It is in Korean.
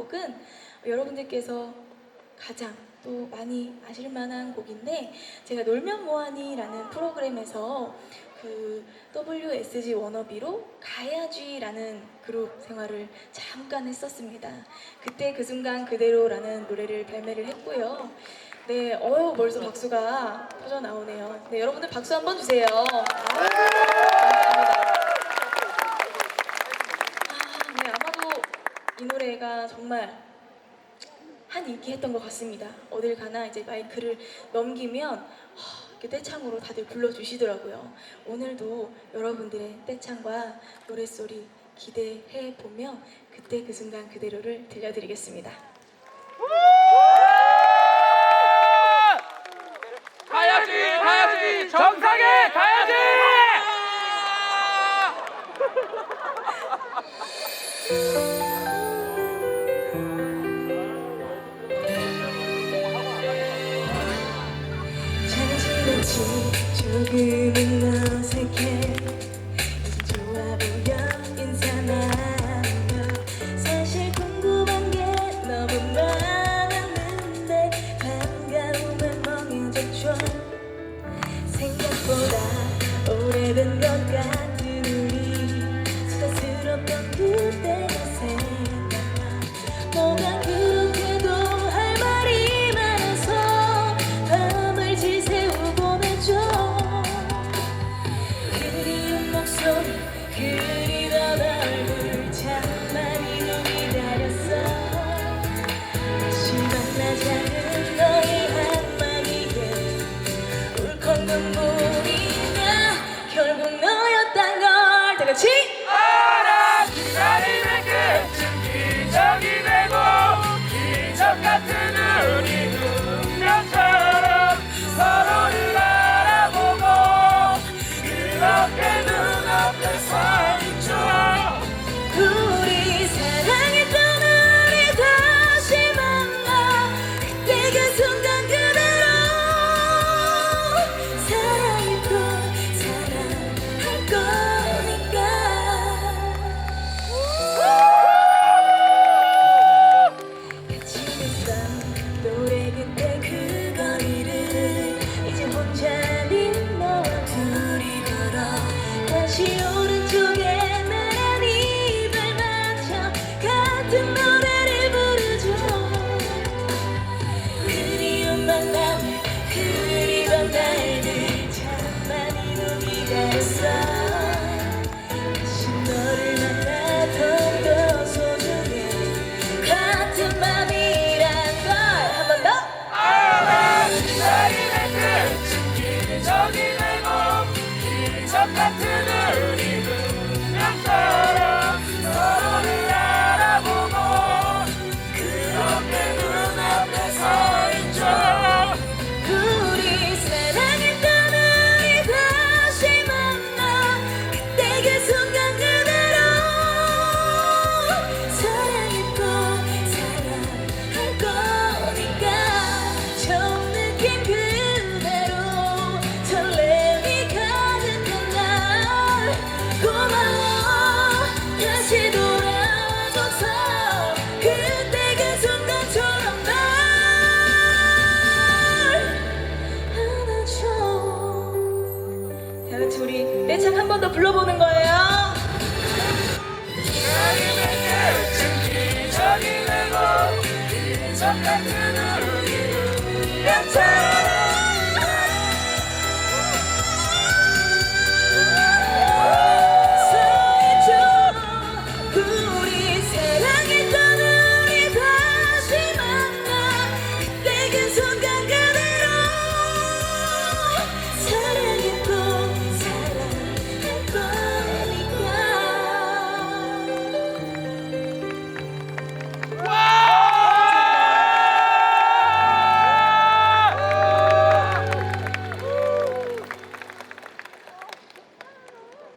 곡은 여러분들께서 가장 또 많이 아실 만한 곡인데 제가 놀면 뭐하니라는 프로그램에서 그 WSG 워너비로 가야지라는 그룹 생활을 잠깐 했었습니다. 그때 그 순간 그대로라는 노래를 발매를 했고요. 네, 어유 벌써 박수가 터져 나오네요. 네, 여러분들 박수 한번 주세요. 감사합니다. 아, 네, 아마도 이 노래가 정말 한 인기 했던 것 같습니다. 어딜 가나 이제 마이크를 넘기면 하, 이렇게 떼창으로 다들 불러주시더라고요. 오늘도 여러분들의 떼창과 노랫소리 기대해 보며 그때 그 순간 그대로를 들려드리겠습니다. 조금은 어색해. 좋아 보여 인사나며. 사실 궁금한 게 너무 많았는데 반가움에 멍해졌죠. 생각보다 오래된 것 같은 우리 수다스럽던 그때가 생각나 뭐가 불러보는 거예요